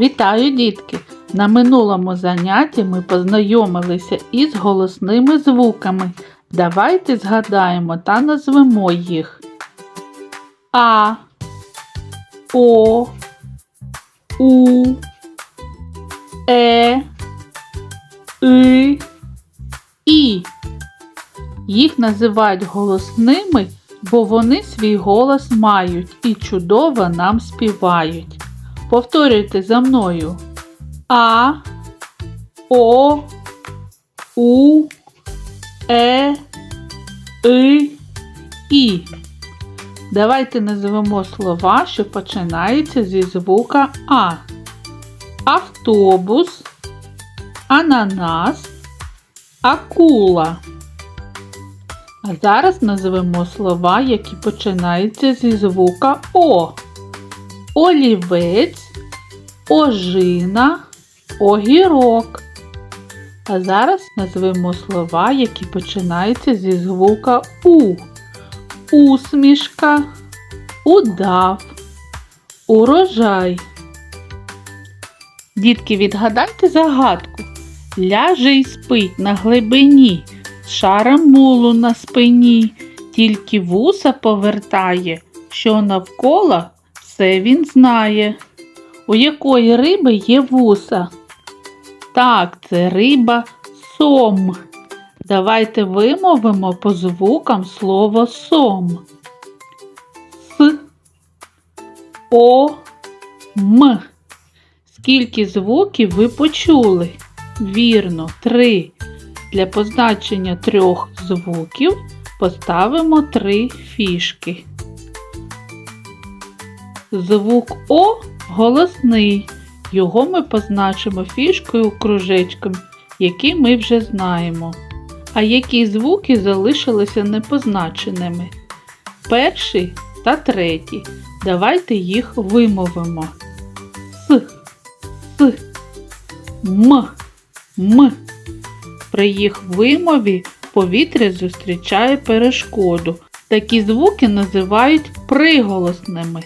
Вітаю, дітки! На минулому занятті ми познайомилися із голосними звуками. Давайте згадаємо та назвемо їх А, О, У, Е, И, І. Їх називають голосними, бо вони свій голос мають і чудово нам співають. Повторюйте за мною. А, О, У, Е, И, І. Давайте назвемо слова, що починаються зі звука А. Автобус, ананас, акула. А зараз назвемо слова, які починаються зі звука О. Олівець, ожина, огірок. А зараз назвемо слова, які починаються зі звука У. Усмішка, удав, урожай. Дітки, відгадайте загадку. Ляже й спить на глибині, з шаром мулу на спині, тільки вуса повертає, що навколо все він знає. У якої риби є вуса? Так, це риба сом. Давайте вимовимо по звукам слово сом. С, О, М. Скільки звуків ви почули? Вірно, три. Для позначення трьох звуків поставимо три фішки. Звук О голосний. Його ми позначимо фішкою кружечком, який ми вже знаємо. А які звуки залишилися непозначеними? Перший та третій. Давайте їх вимовимо. С, С, М, М. При їх вимові повітря зустрічає перешкоду. Такі звуки називають приголосними.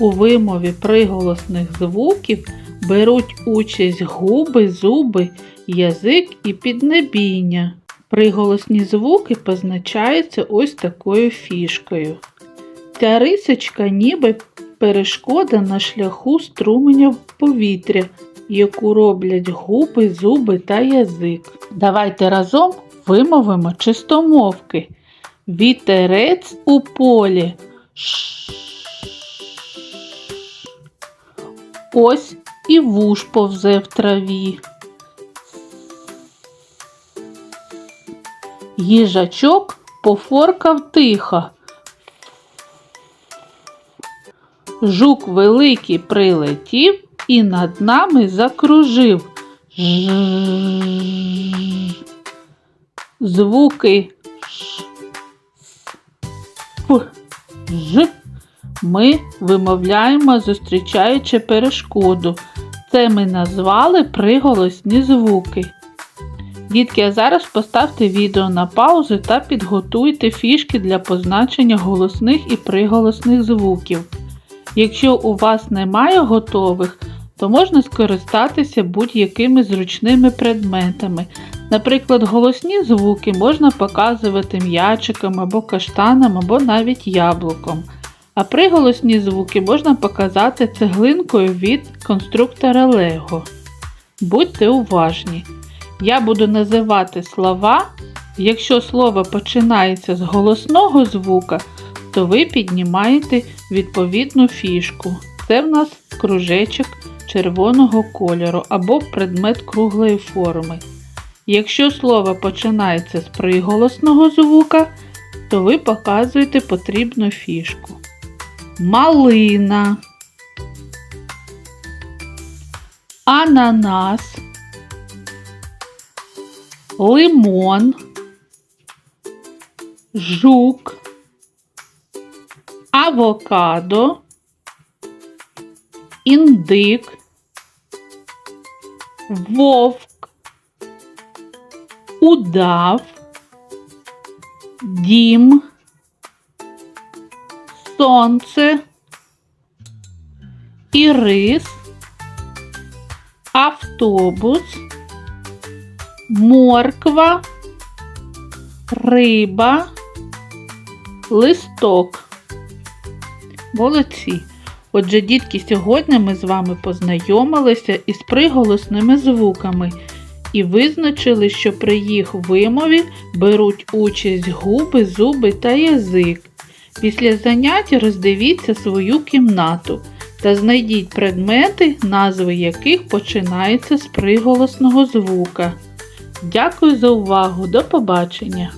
У вимові приголосних звуків беруть участь губи, зуби, язик і піднебіння. Приголосні звуки позначаються ось такою фішкою. Ця рисочка ніби перешкода на шляху струменя повітря, яку роблять губи, зуби та язик. Давайте разом вимовимо чистомовки. Вітерець у полі. Ш. Ось і вуж повзе в траві. Їжачок пофоркав тихо. Жук великий прилетів і над нами закружив. Ж. Звуки ми вимовляємо, зустрічаючи перешкоду. Це ми назвали приголосні звуки. Дітки, а зараз поставте відео на паузу та підготуйте фішки для позначення голосних і приголосних звуків. Якщо у вас немає готових, то можна скористатися будь-якими зручними предметами. Наприклад, голосні звуки можна показувати м'ячиком або каштаном, або навіть яблуком. А приголосні звуки можна показати цеглинкою від конструктора Lego. Будьте уважні. Я буду називати слова. Якщо слово починається з голосного звука, то ви піднімаєте відповідну фішку. Це в нас кружечок червоного кольору або предмет круглої форми. Якщо слово починається з приголосного звука, то ви показуєте потрібну фішку. Малина, ананас, лимон, жук, авокадо, індик, вовк, удав, дім, сонце, ірис, автобус, морква, риба, листок. Молодці! Отже, дітки, сьогодні ми з вами познайомилися із приголосними звуками і визначили, що при їх вимові беруть участь губи, зуби та язик. Після занять роздивіться свою кімнату та знайдіть предмети, назви яких починаються з приголосного звука. Дякую за увагу! До побачення!